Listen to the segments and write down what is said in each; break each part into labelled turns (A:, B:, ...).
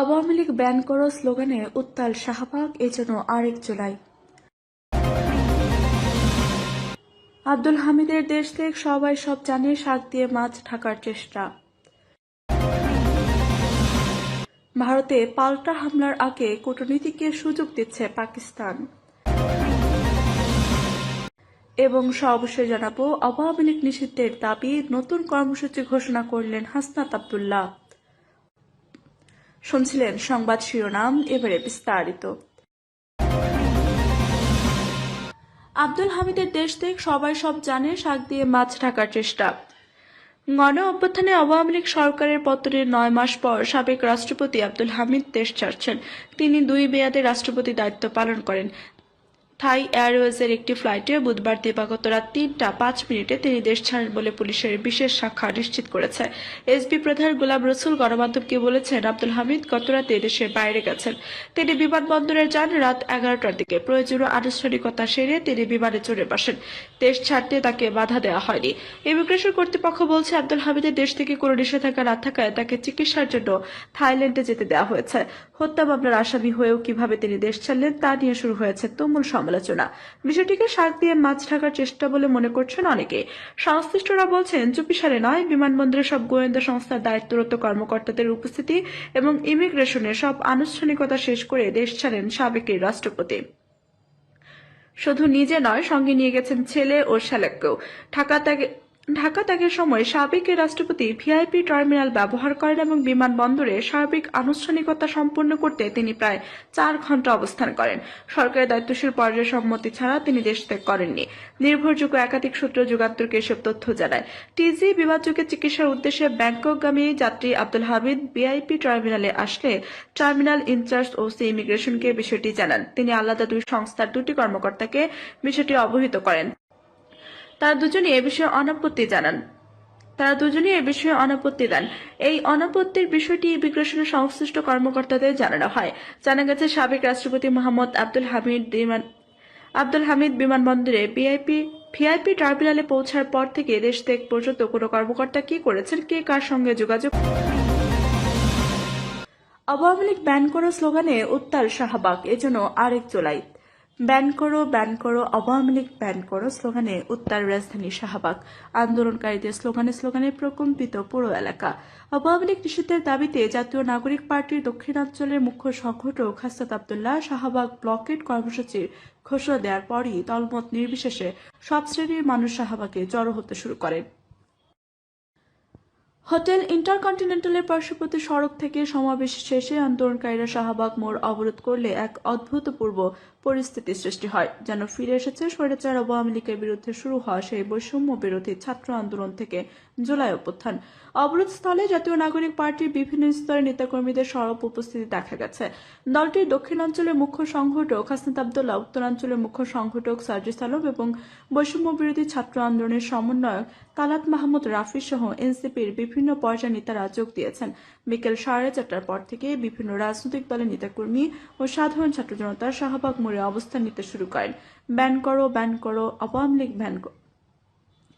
A: Awami League ban করো স্লোগানে উত্তাল শাহবাগ, এ যেন আরেক জুলাই। আব্দুল হামিদের দেশ থেকে সবাই সব জানে শাক দিয়ে মাছ ঢাকার চেষ্টা। ভারতে পাল্টা হামলার আগে কূটনীতিকে সুযোগ দিচ্ছে পাকিস্তান। এবং সর্বশেষ জানাব, আওয়ামী লীগ নিষিদ্ধের দাবি নতুন কর্মসূচি ঘোষণা করলেন হাসনাত আবদুল্লাহ। শুনছিলেন সংবাদ শিরোনাম, এবারে বিস্তারিত। আব্দুল হামিদের দেশ থেকে সবাই সব জানে, শাক দিয়ে মাছ ঢাকার চেষ্টা। গণ অভ্যুত্থানে আওয়ামী লীগ সরকারের পতনের নয় মাস পর সাবেক রাষ্ট্রপতি আব্দুল হামিদ দেশ ছাড়ছেন। তিনি দুই মেয়াদে রাষ্ট্রপতি দায়িত্ব পালন করেন। থাই এয়ারওয়েজের একটি ফ্লাইটে বুধবার দিবাগত রাত তিনটা পাঁচ মিনিটে তিনি দেশ ছাড়েন বলে পুলিশের বিশেষ শাখা নিশ্চিত করেছে। এসবি প্রধান গোলাম রসুল গণমাধ্যমকে বলেছেন, আব্দুল হামিদ গত রাতে দেশের বাইরে গেছেন। তিনি বিমানবন্দরে যান রাত এগারোটার দিকে। প্রয়োজনীয় আনুষ্ঠানিকতা সেরে তিনি বিমানে চড়ে বসেন। দেশ ছাড়তে তাকে বাধা দেওয়া হয়নি। ইমিগ্রেশন কর্তৃপক্ষ বলছে, আব্দুল হামিদের দেশ থেকে কোনো নিষেধাজ্ঞা না থাকায় তাকে চিকিৎসার জন্য থাইল্যান্ডে যেতে দেওয়া হয়েছে। হত্যা মামলার আসামি হয়েও কীভাবে তিনি দেশ ছাড়লেন তা নিয়ে শুরু হয়েছে তুমুল সমালোচনা। বিষয়টিকে শাক দিয়ে মাছ ঢাকার চেষ্টা বলে মনে করছেন অনেকে। সংশ্লিষ্টরা বলছেন চুপিসারে নয় বিমানবন্দরের সব গোয়েন্দা সংস্থার দায়িত্বরত কর্মকর্তাদের উপস্থিতি এবং ইমিগ্রেশনের সব আনুষ্ঠানিকতা শেষ করে দেশ ছাড়েন সাবেক রাষ্ট্রপতি। শুধু নিজে নয়, সঙ্গে নিয়ে গেছেন ছেলে ও শ্যালককেও ঢাকা ঢাকা ত্যাগের সময় সাবেক রাষ্ট্রপতি ভিআইপি টার্মিনাল ব্যবহার করেন এবং বিমানবন্দরে সার্বিক আনুষ্ঠানিকতা সম্পন্ন করতে তিনি প্রায় চার ঘণ্টা অবস্থান করেন। সরকারের দায়িত্বশীল পর্যায়ের সম্মতি ছাড়া তিনি দেশ ত্যাগ করেননি। নির্ভরযোগ্য একাধিক সূত্র যুগান্তরকে এসব তথ্য জানায়। টিজি বিভাগযোগে চিকিৎসার উদ্দেশ্যে ব্যাংককগামী যাত্রী আব্দুল হামিদ বিআইপি টার্মিনালে আসলে টার্মিনাল ইনচার্জ ও সি ইমিগ্রেশনকে বিষয়টি জানান। তিনি আলাদা দুই সংস্থার দুটি কর্মকর্তাকে বিষয়টি অবহিত করেন। তারা দুজনই এ বিষয়ে অনাপত্তি জানান। তারা দুজনই এ বিষয়ে অনাপত্তি দেন। এই অনাপত্তির বিষয়টি ইমিগ্রেশনের সংশ্লিষ্ট কর্মকর্তাদের জানানো হয়। জানা গেছে, সাবেক রাষ্ট্রপতি মোহাম্মদ আব্দুল হামিদ বিমান আব্দুল হামিদ বিমানবন্দরে বিআইপি ভিআইপি টার্মিনালে পৌঁছার পর থেকে দেশ ত্যাগ পর্যন্ত কোনো কর্মকর্তা কি করেছেন, কে কার সঙ্গে যোগাযোগ আওয়ামী লীগ ব্যান করো স্লোগানে উত্তাল শাহবাগ, এজন্য আরেক জোলাই। ব্যান করো ব্যান করো, আওয়ামী লীগ ব্যান করো, স্লোগানে উত্তর রাজধানী শাহবাগ। আন্দোলনকারীদের স্লোগানে স্লোগানে প্রকম্পিত পুরো এলাকা। আওয়ামী লীগ নিষিদ্ধের দাবিতে জাতীয় নাগরিক পার্টির দক্ষিণাঞ্চলের মুখ্য সংগঠক হাসাত আবদুল্লাহ শাহবাগ ব্লকেট কর্মসূচির ঘোষণা দেওয়ার পরই দলমত নির্বিশেষে সব শ্রেণির মানুষ শাহবাগে জড়ো হতে শুরু করেন। হোটেল ইন্টারকন্টিনেন্টালের পার্শ্ববর্তী সড়ক থেকে সমাবেশ শেষে আন্দোলনকারীরা শাহবাগ মোড় অবরোধ করলে এক অভূতপূর্ব পরিস্থিতি সৃষ্টি হয়, যেন ফিরে এসেছে স্বৈরাচার আওয়ামী লীগের বিরুদ্ধে শুরু হওয়া সেই বৈষম্য বিরোধী ছাত্র আন্দোলন থেকে জুলাই অভ্যুত্থান। অবরোধস্থলে জাতীয় নাগরিক পার্টির বিভিন্ন স্তরের নেতাকর্মীদের সরব উপস্থিতি দেখা গেছে। দলটির দক্ষিণাঞ্চলের মুখ্য সংগঠক হাসনাত আবদুল্লাহ, উত্তরাঞ্চলের মুখ্য সংগঠক সার্জিস আলম এবং বৈষম্য বিরোধী ছাত্র আন্দোলনের সমন্বয়ক তালাত মাহমুদ রাফি সহ এনসিপির বিভিন্ন পর্যায়ের নেতারা যোগ দিয়েছেন। বিকেল সাড়ে চারটার পর থেকে বিভিন্ন রাজনৈতিক দলের নেতাকর্মী ও সাধারণ ছাত্র জনতা শাহবাগ মোড়ে অবস্থান নিতে শুরু করেন। ব্যান করো ব্যান করো, Awami League ban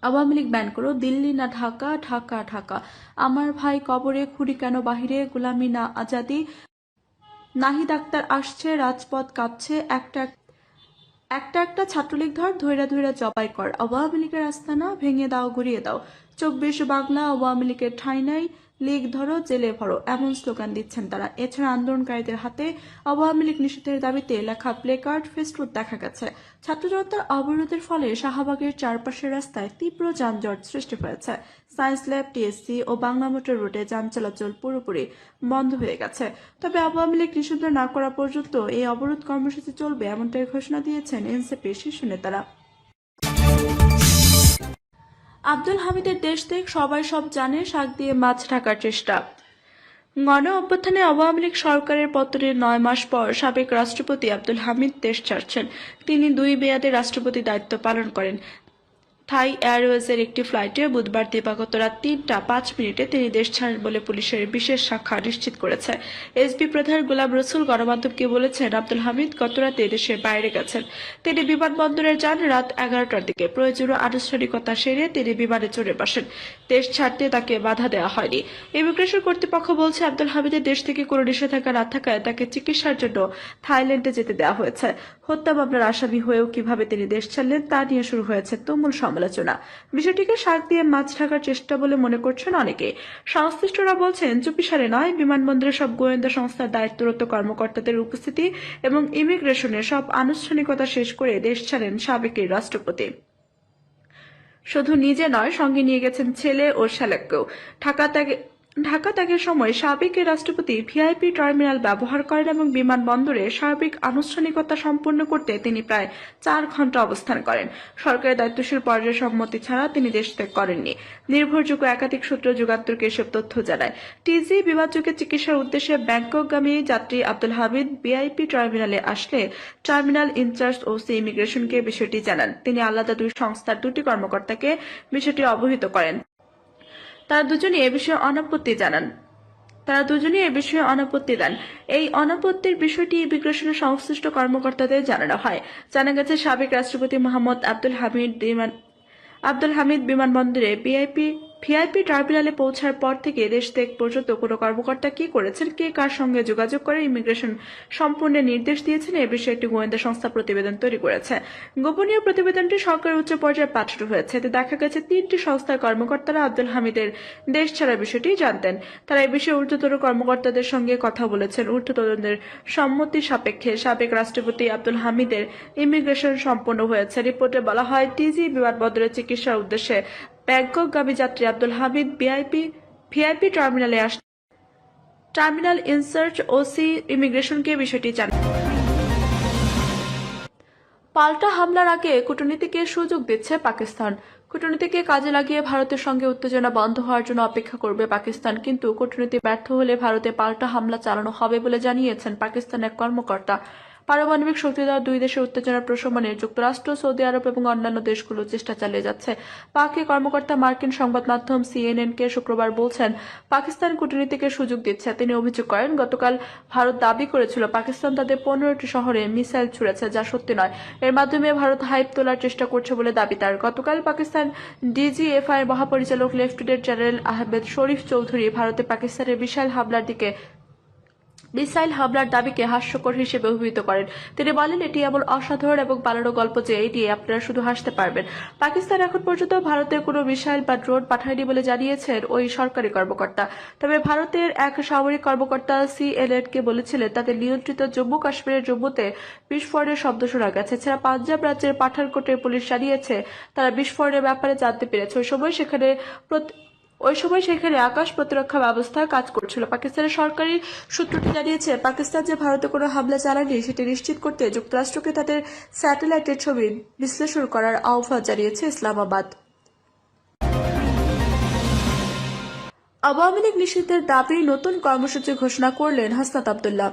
A: Awami League ban করো, দিল্লি না ঢাকা ঢাকা ঢাকা। আমার ভাই কবরে, খুঁড়ি কেন বাহিরে, গোলামি না আজাদি। নাহি ডাক্তার আসছে, রাজপথ কাঁপছে, একটা একটা একটা ছাত্রলীগ ধর, ধৈরা ধৈরা জবাই কর। আওয়ামী লীগের আস্তানা ভেঙে দাও, ঘুরিয়ে দাও। চব্বিশ বাংলা আওয়ামী লীগের ঠাঁই নাই। লীগ ধরো, জেলে ভরো, এমন স্লোগান দিচ্ছেন তারা। এছাড়া আন্দোলনকারীদের হাতে আওয়ামী লীগ নিষেধের দাবিতে লেখা প্লে কার্ড ফেস্টুন দেখা গেছে। ছাত্র জনতার অবরোধের ফলে শাহবাগের চারপাশের রাস্তায় তীব্র যানজট সৃষ্টি হয়েছে সায়েন্স ল্যাব, টিএসসি ও বাংলা মোটর রুটে যান চলাচল পুরোপুরি বন্ধ হয়ে গেছে। তবে আওয়ামী লীগ নিষিদ্ধ না করা পর্যন্ত এই অবরোধ কর্মসূচি চলবে, এমনটাই ঘোষণা দিয়েছেন এনসিপির শীর্ষ নেতারা। আব্দুল হামিদের দেশ থেকে সবাই সব জানে, শাক দিয়ে মাছ ঢাকার চেষ্টা। গণ অভ্যুত্থানে আওয়ামী লীগ সরকারের পতনের নয় মাস পর সাবেক রাষ্ট্রপতি আব্দুল হামিদ দেশ ছাড়ছেন। তিনি দুই মেয়াদে রাষ্ট্রপতি দায়িত্ব পালন করেন। থাই এয়ারওয়েজের একটি ফ্লাইটে বুধবার দিবাগত রাত তিনটা পাঁচ মিনিটে তিনি দেশ ছাড়েন বলে পুলিশের বিশেষ শাখা নিশ্চিত করেছে। এসবি প্রধান গোলাম রসুল গণমাধ্যমকে বলেছেন, আব্দুল হামিদ গত রাতে দেশের বাইরে গেছেন। তিনি বিমানবন্দরে যান রাত এগারোটার দিকে। প্রয়োজনীয় আনুষ্ঠানিকতা সেরে তিনি বিমানে চড়ে বসেন। দেশ ছাড়তে তাকে বাধা দেওয়া হয়নি। ইমিগ্রেশন কর্তৃপক্ষ বলছে, আব্দুল হামিদের দেশ থেকে কোনো নিষেধাজ্ঞা না থাকায় তাকে চিকিৎসার জন্য থাইল্যান্ডে যেতে দেওয়া হয়েছে। হত্যা মামলার আসামি হয়েও কীভাবে তিনি দেশ ছাড়লেন তা নিয়ে শুরু হয়েছে তুমুল সমালোচনা। বিষয়টিকে শাক দিয়ে মাছ ঢাকার চেষ্টা বলে মনে করছেন অনেকে। সংশ্লিষ্টরা বলছেন চুপিসারে নয়, বিমানবন্দরে সব গোয়েন্দা সংস্থার দায়িত্বরত কর্মকর্তাদের উপস্থিতি এবং ইমিগ্রেশনের সব আনুষ্ঠানিকতা শেষ করে দেশ ছাড়েন সাবেক এই রাষ্ট্রপতি। শুধু নিজে নয় সঙ্গে নিয়ে গেছেন ছেলে ও শ্যালককেও ঢাকা ঢাকা ত্যাগের সময় সাবেক রাষ্ট্রপতি ভিআইপি টার্মিনাল ব্যবহার করেন এবং বিমানবন্দরে সার্বিক আনুষ্ঠানিকতা সম্পন্ন করতে তিনি প্রায় চার ঘণ্টা অবস্থান করেন। সরকারের দায়িত্বশীল পর্যায়ের সম্মতি ছাড়া তিনি দেশ ত্যাগ করেননি। নির্ভরযোগ্য একাধিক সূত্র যুগান্তরকে এসব তথ্য জানায়। টিজি বিভাগযোগে চিকিৎসার উদ্দেশ্যে ব্যাংককগামী যাত্রী আব্দুল হামিদ বিআইপি টার্মিনালে আসলে টার্মিনাল ইনচার্জ ওসি ইমিগ্রেশনকে বিষয়টি জানান। তিনি আলাদা দুই সংস্থার দুটি কর্মকর্তাকে বিষয়টি অবহিত করেন। তারা দুজনই এ বিষয়ে অনাপত্তি জানান। তারা দুজনই এ বিষয়ে অনাপত্তি দেন। এই অনাপত্তির বিষয়টি ইমিগ্রেশনের সংশ্লিষ্ট কর্মকর্তাদের জানানো হয়। জানা গেছে, সাবেক রাষ্ট্রপতি মোহাম্মদ আব্দুল হামিদ আব্দুল হামিদ বিমানবন্দরে বিআইপি ভিআইপি টার্মিনালে পৌঁছার পর থেকে দেশ ত্যাগ পর্যন্ত কোনো কর্মকর্তা কি করেছেন, কে কার সঙ্গে যোগাযোগ করে ইমিগ্রেশন সম্পূর্ণ নির্দেশ দিয়েছেন, এ বিষয়ে একটি গোয়েন্দা সংস্থা প্রতিবেদন তৈরি করেছে। গোপনীয় প্রতিবেদনটি সরকারের উচ্চ পর্যায়ে পাঠানো হয়েছে। এতে দেখা গেছে, তিনটি সংস্থার কর্মকর্তারা আব্দুল হামিদের দেশ ছাড়া বিষয়টি জানতেন। তারা এই বিষয়ে ঊর্ধ্বতর কর্মকর্তাদের সঙ্গে কথা বলেছেন। ঊর্ধ্বতনদের সম্মতি সাপেক্ষে সাবেক রাষ্ট্রপতি আব্দুল হামিদের ইমিগ্রেশন সম্পন্ন হয়েছে। রিপোর্টে বলা হয়, টিজি বিমানবন্দরে চিকিৎসার উদ্দেশ্যে ব্যাংককগামী যাত্রী আব্দুল হামিদ বিআইপি ভিআইপি টার্মিনালে আস টার্মিনাল ইনসার্চ ওসি ইমিগ্রেশনকে বিষয়টি জানান পাল্টা হামলার আগে কূটনীতিকে সুযোগ দিচ্ছে পাকিস্তান। কূটনীতিকে কাজে লাগিয়ে ভারতের সঙ্গে উত্তেজনা বন্ধ হওয়ার জন্য অপেক্ষা করবে পাকিস্তান, কিন্তু কূটনীতি ব্যর্থ হলে ভারতে পাল্টা হামলা চালানো হবে বলে জানিয়েছেন পাকিস্তানের কর্মকর্তা। পারমাণবিক শক্তি দেওয়া দুই দেশের উত্তেজনার প্রশমনে যুক্তরাষ্ট্র, সৌদি আরব এবং অন্যান্য দেশগুলো চেষ্টা চালিয়ে যাচ্ছে। পাকি কর্মকর্তা মার্কিন সংবাদ মাধ্যম সিএনএন কে শুক্রবার বলছেন, পাকিস্তান কূটনীতিকে সুযোগ দিচ্ছে। তিনি অভিযোগ করেন, গতকাল ভারত দাবি করেছিল, পাকিস্তান তাদের পনেরোটি শহরে মিসাইল ছুড়েছে, যা সত্যি নয়। এর মাধ্যমে ভারত হাইপ তোলার চেষ্টা করছে বলে দাবি তার। গতকাল পাকিস্তান ডিজিএফআই মহাপরিচালক লেফটেন্যান্ট জেনারেল আহমেদ শরীফ চৌধুরী ভারতে পাকিস্তানের বিশাল হামলার দিকে মিসাইল হামলার দাবিকে হাস্যকর হিসেবে অভিহিত করেন। তিনি বলেন, এটি এমন অসাধারণ এবং পালানো গল্প যে নিয়ে আপনারা শুধু হাসতে পারবেন। পাকিস্তান এখন পর্যন্ত ভারতের কোনো মিসাইল বা ড্রোন পাঠায়নি বলে জানিয়েছেন ওই সরকারি কর্মকর্তা। তবে ভারতের এক সামরিক কর্মকর্তা সিএলএন কে বলেছিলেন, তাদের নিয়ন্ত্রিত জম্মু কাশ্মীরের জম্মুতে বিস্ফোরণের শব্দ শোনা গেছে। এছাড়া পাঞ্জাব রাজ্যের পাঠানকোটের পুলিশ জানিয়েছে, তারা বিস্ফোরণের ব্যাপারে জানতে পেরেছে। ওই সময় সেখানে ওই সময় সেখানে আকাশ প্রতিরক্ষা ব্যবস্থা কাজ করছিল। পাকিস্তানের সরকারি সূত্রটি জানিয়েছে, পাকিস্তান যে ভারতে কোনো হামলা চালায়নি, সেটি নিশ্চিত করতে যুক্তরাষ্ট্রকে তাদের স্যাটেলাইটের ছবি বিশ্লেষণ করার আহ্বান জানিয়েছে ইসলামাবাদ। আওয়ামী লীগ নিষিদ্ধের দাবি নতুন কর্মসূচি ঘোষণা করলেন হাসনাত আবদুল্লাহ।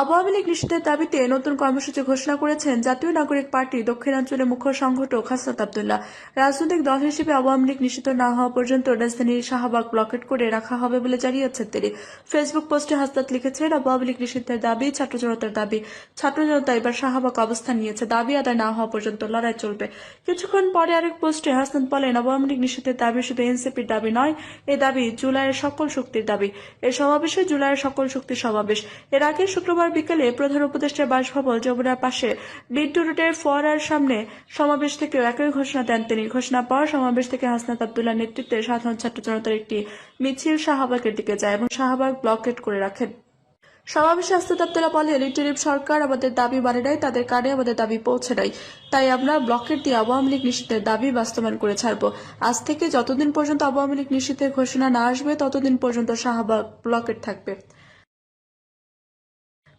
A: আওয়ামী লীগ নিষিদ্ধের দাবিতে নতুন কর্মসূচি ঘোষণা করেছেন জাতীয় নাগরিক পার্টি দক্ষিণাঞ্চলের মুখ্য সংগঠক হাসনাত আবদুল্লাহ। রাজনৈতিক দল হিসেবে আওয়ামী লীগ নিষিদ্ধ না হওয়া পর্যন্ত রাজধানীর শাহবাগ ব্লকেট করে রাখা হবে বলে জানিয়েছেন তিনি। ফেসবুক পোস্টে হাসনাত লিখেছেন আওয়ামী লীগ নিষিদ্ধের দাবি ছাত্র জনতার দাবি। ছাত্র জনতা এবার শাহবাগ অবস্থান নিয়েছে, দাবি আদায় না হওয়া পর্যন্ত লড়াই চলবে। কিছুক্ষণ পরে আরেক পোস্টে হাসনাত বলেন, আওয়ামী লীগ নিষিদ্ধের দাবি শুধু এনসিপির দাবি নয়, এ দাবি জুলাইয়ের সকল শক্তির দাবি। এই সমাবেশে জুলাইয়ের সকল শক্তির সমাবেশ। এর আগে শুক্রবার বিকেলে প্রধান উপদেষ্টার বাসভবন যমুনার পাশে বিদ্যুৎ রোডের ফোয়ারার সামনে সমাবেশ থেকেও একই ঘোষণা দেন তিনি। ঘোষণা পর সমাবেশ থেকে হাসনাত আবদুল্লাহ নেতৃত্বে সাধারণ ছাত্র জনতার একটি মিছিল শাহবাগের দিকে যায় এবং শাহবাগ ব্লকেট করে রাখেন। সমাবেশে হাসনাত আবদুল্লাহ বলে লিটরিপ সরকার আমাদের দাবি মানে নাই, তাদের কানে আমাদের দাবি পৌঁছে নাই। তাই আমরা ব্লকেট দিয়ে আওয়ামী লীগ নিষিদ্ধের দাবি বাস্তবায়ন করে ছাড়বো। আজ থেকে যতদিন পর্যন্ত আওয়ামী লীগ নিষিদ্ধের ঘোষণা না আসবে, ততদিন পর্যন্ত শাহবাগ ব্লকেট থাকবে।